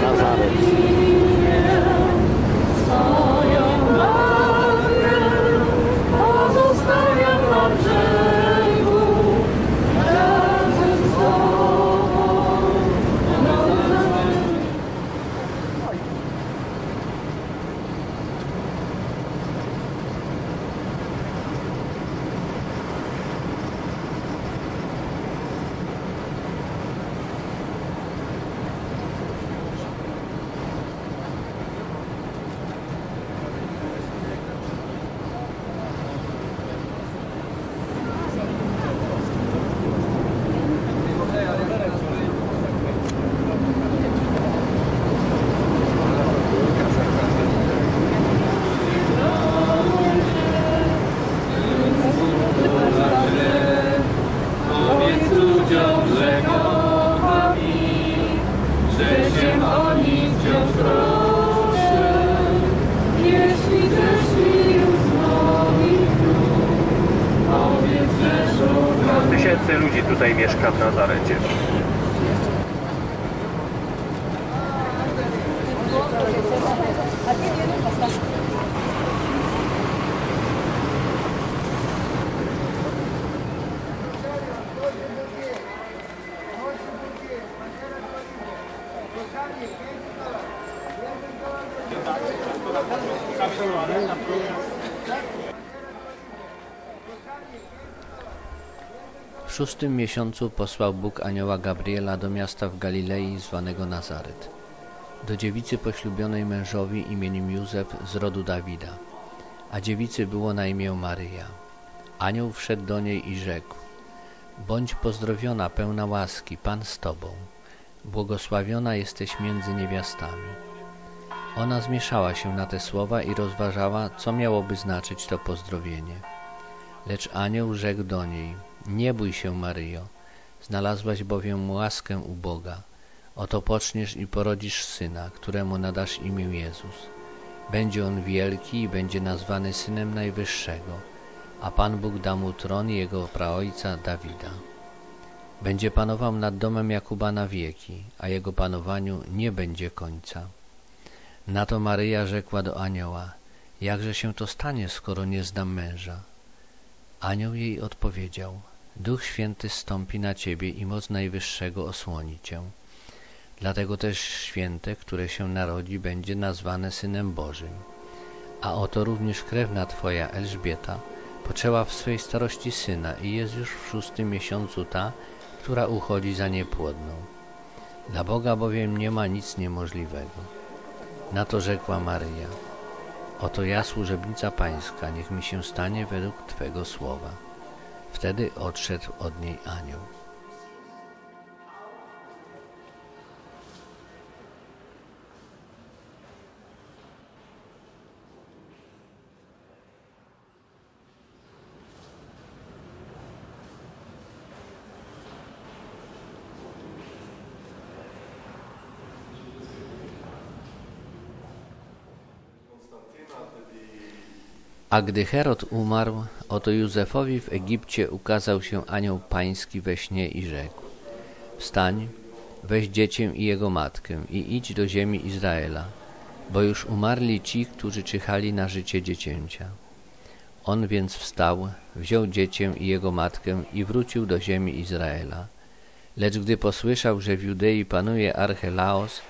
nas áreas. że się wciąż. Jeśli ludzi tutaj mieszka w Nazarecie. W szóstym miesiącu posłał Bóg anioła Gabriela do miasta w Galilei zwanego Nazaret, do dziewicy poślubionej mężowi imieniem Józef z rodu Dawida, a dziewicy było na imię Maryja. Anioł wszedł do niej i rzekł, Bądź pozdrowiona, pełna łaski, Pan z Tobą, błogosławiona jesteś między niewiastami. Ona zmieszała się na te słowa i rozważała, co miałoby znaczyć to pozdrowienie. Lecz anioł rzekł do niej, nie bój się, Maryjo, znalazłaś bowiem łaskę u Boga. Oto poczniesz i porodzisz syna, któremu nadasz imię Jezus. Będzie on wielki i będzie nazwany Synem Najwyższego, a Pan Bóg da mu tron jego praojca Dawida. Będzie panował nad domem Jakuba na wieki, a jego panowaniu nie będzie końca. Na to Maryja rzekła do anioła, jakże się to stanie, skoro nie znam męża? Anioł jej odpowiedział, Duch Święty stąpi na ciebie i moc Najwyższego osłoni cię. Dlatego też święte, które się narodzi, będzie nazwane Synem Bożym. A oto również krewna twoja Elżbieta poczęła w swej starości syna i jest już w szóstym miesiącu ta, która uchodzi za niepłodną. Dla Boga bowiem nie ma nic niemożliwego. Na to rzekła Maryja, oto ja służebnica pańska, niech mi się stanie według Twego słowa. Wtedy odszedł od niej anioł. A gdy Herod umarł, oto Józefowi w Egipcie ukazał się anioł pański we śnie i rzekł Wstań, weź dziecię i jego matkę i idź do ziemi Izraela, bo już umarli ci, którzy czyhali na życie dziecięcia. On więc wstał, wziął dziecię i jego matkę i wrócił do ziemi Izraela. Lecz gdy posłyszał, że w Judei panuje Archelaos,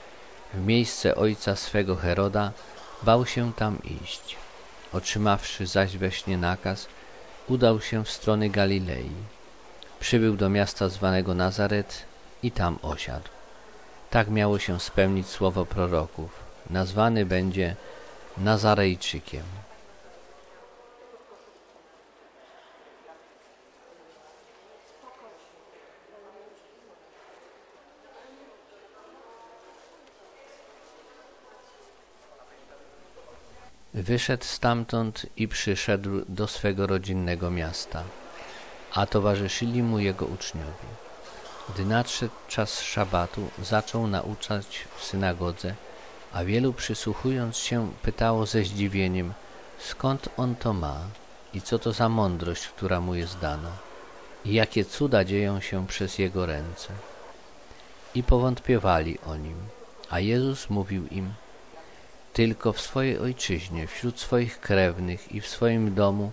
w miejsce ojca swego Heroda, bał się tam iść. Otrzymawszy zaś we śnie nakaz, udał się w strony Galilei. Przybył do miasta zwanego Nazaret i tam osiadł. Tak miało się spełnić słowo proroków. Nazwany będzie Nazarejczykiem. Wyszedł stamtąd i przyszedł do swego rodzinnego miasta, a towarzyszyli mu jego uczniowie. Gdy nadszedł czas szabatu, zaczął nauczać w synagodze, a wielu przysłuchując się pytało ze zdziwieniem, skąd on to ma i co to za mądrość, która mu jest dana i jakie cuda dzieją się przez jego ręce. I powątpiewali o nim, a Jezus mówił im, tylko w swojej ojczyźnie, wśród swoich krewnych i w swoim domu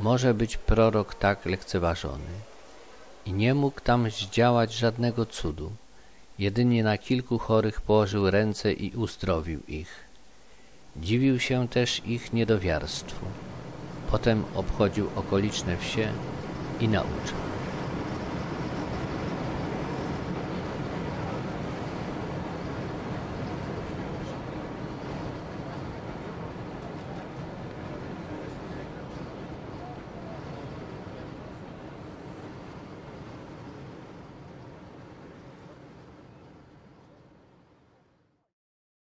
może być prorok tak lekceważony. I nie mógł tam zdziałać żadnego cudu. Jedynie na kilku chorych położył ręce i uzdrowił ich. Dziwił się też ich niedowiarstwu. Potem obchodził okoliczne wsie i nauczał.